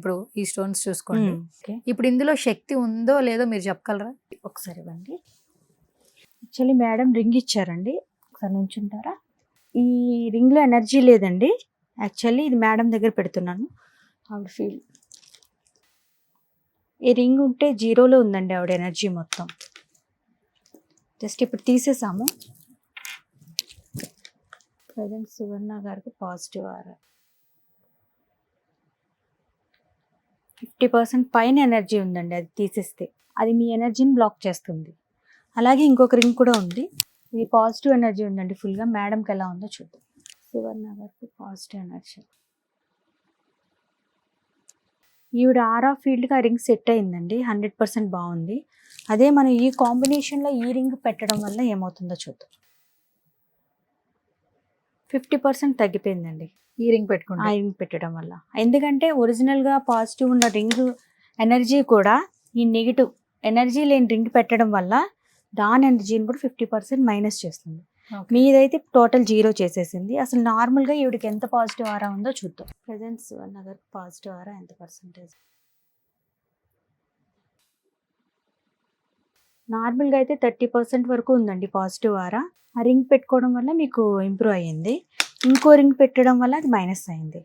ఇప్పుడు ఈ స్టోన్స్ చూసుకోండి. ఓకే. ఇప్పుడు ఇందులో శక్తి ఉందో లేదో మీరు చెప్పగలరా? ఒకసారి ఇవ్వండి. యాక్చువల్లీ మేడం రింగ్ ఇచ్చారండి. ఒకసారి నుంచుంటారా? ఈ రింగ్లో ఎనర్జీ లేదండి. యాక్చువల్లీ ఇది మేడం దగ్గర పెడుతున్నాను. ఆవిడ ఫీల్. ఈ రింగ్ ఉంటే జీరోలో ఉందండి ఆవిడ ఎనర్జీ మొత్తం. జస్ట్ ఇప్పుడు తీసేసాము. ప్రజెంట్ సువర్ణ గారికి పాజిటివ్ ఆర్. ఫిఫ్టీ పర్సెంట్ పైన ఎనర్జీ ఉందండి అది తీసేస్తే. అది మీ ఎనర్జీని బ్లాక్ చేస్తుంది. అలాగే ఇంకొక రింగ్ కూడా ఉంది. ఇది పాజిటివ్ ఎనర్జీ ఉందండి ఫుల్గా. మేడంకి ఎలా ఉందో చూద్దాం. సువర్ణ గారికి పాజిటివ్ ఎనర్జీ. ఈవిడ ఆరా ఫీల్డ్కి ఆ రింగ్ సెట్ అయిందండి. హండ్రెడ్ పర్సెంట్ బాగుంది. అదే మనం ఈ కాంబినేషన్లో ఈ రింగ్ పెట్టడం వల్ల ఏమవుతుందో చూద్దాం. ఫిఫ్టీ పర్సెంట్ తగ్గిపోయిందండి. ఈ రింగ్ ఆ పెట్టుకుంటే రింగ్ పెట్టడం వల్ల. ఎందుకంటే ఒరిజినల్గా పాజిటివ్ ఉన్న రింగ్ ఎనర్జీ కూడా ఈ నెగిటివ్ ఎనర్జీ లేని రింగ్ పెట్టడం వల్ల దాని ఎనర్జీని కూడా ఫిఫ్టీ పర్సెంట్ మైనస్ చేస్తుంది. మీదైతే టోటల్ జీరో చేసేసింది. అసలు నార్మల్గా ఈవిడికి ఎంత పాజిటివ్ ఆరా ఉందో చూద్దాం. ప్రజెంట్ సువర్ణ గారికి పాజిటివ్ ఆరా ఎంత పర్సెంటేజ్? నార్మల్గా అయితే థర్టీ పర్సెంట్ వరకు ఉందండి పాజిటివ్ ఆరా. ఆ రింగ్ పెట్టుకోవడం వల్ల మీకు ఇంప్రూవ్ అయ్యింది. ఇంకో రింగ్ పెట్టడం వల్ల అది మైనస్ అయింది.